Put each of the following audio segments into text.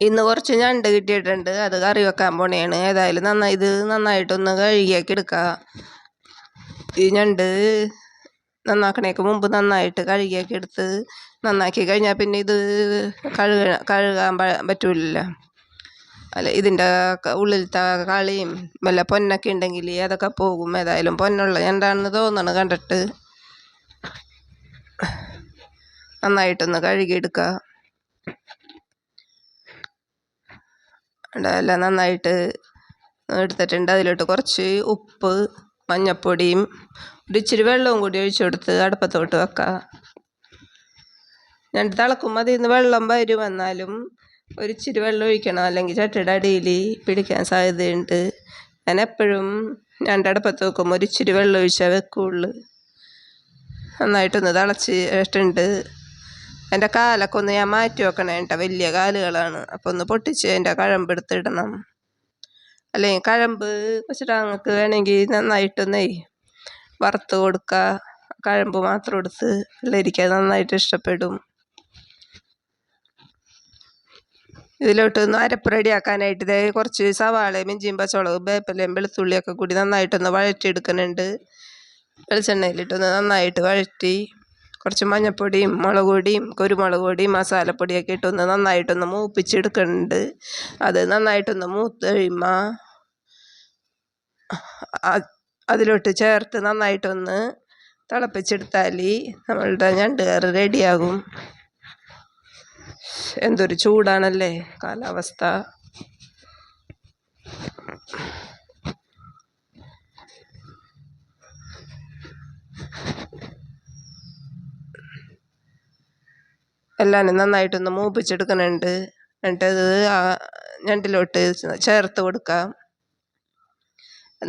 ഇന്ന് കുറച്ച് ഞണ്ട് കിട്ടിയിട്ടുണ്ട്. അത് കറി വെക്കാൻ പോണേണ്. ഏതായാലും നന്നായി ഇത് നന്നായിട്ടൊന്ന് കഴുകിയാക്കി എടുക്കുക ഈ ഞണ്ട് നന്നാക്കണേക്ക് മുമ്പ് നന്നായിട്ട് കഴുകിയാക്കി എടുത്ത് നന്നാക്കി കഴിഞ്ഞാൽ പിന്നെ ഇത് കഴുക കഴുകാൻ പറ്റൂലല്ലോ. അല്ല ഇതിന്റെ ഉള്ളിലത്തെ കളിയും വല്ല പൊന്നൊക്കെ ഉണ്ടെങ്കിൽ അതൊക്കെ പോകും. ഏതായാലും പൊന്നുള്ള ഞണ്ടാണെന്ന് തോന്നണം കണ്ടിട്ട്. നന്നായിട്ടൊന്ന് കഴുകിയെടുക്കുക എല്ലാം നന്നായിട്ട് എടുത്തിട്ടുണ്ട്. അതിലോട്ട് കുറച്ച് ഉപ്പ് മഞ്ഞൾപ്പൊടിയും ഒരു ഇച്ചിരി വെള്ളവും കൂടി ഒഴിച്ചു കൊടുത്ത് അടുപ്പത്തോട്ട് വെക്കുക രണ്ട് തിളക്കുമ്പോൾ അതിൽ നിന്ന് വെള്ളം വരും വന്നാലും ഒരു ഇച്ചിരി വെള്ളം ഒഴിക്കണം. അല്ലെങ്കിൽ ചട്ടിയുടെ അടിയിൽ പിടിക്കാൻ സാധ്യതയുണ്ട്. ഞാൻ എപ്പോഴും രണ്ടടുപ്പത്ത് വെക്കുമ്പോൾ ഒരു ഇച്ചിരി വെള്ളം ഒഴിച്ചാൽ വെക്കുള്ളൂ. നന്നായിട്ടൊന്ന് തിളച്ചിട്ടുണ്ട് എന്റെ കാലൊക്കെ ഒന്ന് ഞാൻ മാറ്റി വെക്കണേ കേട്ടോ വലിയ കാലുകളാണ്. അപ്പോൾ ഒന്ന് പൊട്ടിച്ച് അതിന്റെ കഴമ്പ് എടുത്തിടണം. അല്ലെങ്കിൽ കഴമ്പ് വെച്ചിട്ട് അങ്ങക്ക് വേണമെങ്കിൽ നന്നായിട്ടൊന്നേ വറുത്ത് കൊടുക്കുക കഴമ്പ് മാത്രം എടുത്ത് പിള്ളേർക്ക് നന്നായിട്ട് ഇഷ്ടപ്പെടും. ഇതിലോട്ട് ഒന്ന് അരപ്പ് റെഡിയാക്കാനായിട്ട് ഇതേ കുറച്ച് സവാളയും ഇഞ്ചിയും പച്ചമുളകും വേപ്പലയും വെളുത്തുള്ളിയൊക്കെ കൂടി നന്നായിട്ടൊന്ന് വഴറ്റിയെടുക്കുന്നുണ്ട് വെളിച്ചെണ്ണയിലിട്ടൊന്ന് നന്നായിട്ട് വഴറ്റി കുറച്ച് മഞ്ഞൾപ്പൊടിയും മുളക് പൊടിയും കുരുമുളക് പൊടിയും മസാലപ്പൊടിയൊക്കെ ഇട്ടൊന്ന് നന്നായിട്ടൊന്ന് മൂപ്പിച്ചെടുക്കുന്നുണ്ട് അത് നന്നായിട്ടൊന്ന് മൂത്ത് കഴിയുമ്പോൾ അതിലോട്ട് ചേർത്ത് നന്നായിട്ടൊന്ന് തിളപ്പിച്ചെടുത്താൽ നമ്മളുടെ ഞണ്ട് കറി റെഡിയാകും. എന്തൊരു ചൂടാണല്ലേ കാലാവസ്ഥ. എല്ലാം നന്നായിട്ടൊന്ന് മൂപ്പിച്ചെടുക്കുന്നുണ്ട് എന്നിട്ടത് ഞണ്ടിലോട്ട് ചേർത്ത് കൊടുക്കാം.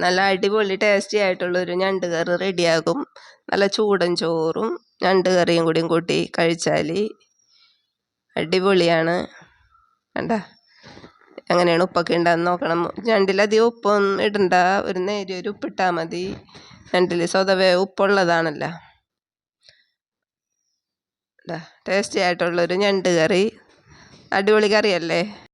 നല്ല അടിപൊളി ടേസ്റ്റി ആയിട്ടുള്ളൊരു ഞണ്ട് കറി റെഡിയാകും. നല്ല ചൂടൻ ചോറും ഞണ്ട് കറിയും കൂടിയും കൂട്ടി കഴിച്ചാൽ അടിപൊളിയാണ്. കണ്ട? എങ്ങനെയാണ് ഉപ്പൊക്കെ ഉണ്ടാകുന്ന നോക്കണം. ഞണ്ടിലധികം ഉപ്പൊന്നും ഇടണ്ട. ഒരു നേരിയ ഒരു ഉപ്പിട്ടാൽ മതി. ഞണ്ടിൽ സ്വതവേ ഉപ്പുള്ളതാണല്ലോ. ടേസ്റ്റി ആയിട്ടുള്ളൊരു ഞണ്ട് കറി. അടിപൊളി കറിയല്ലേ?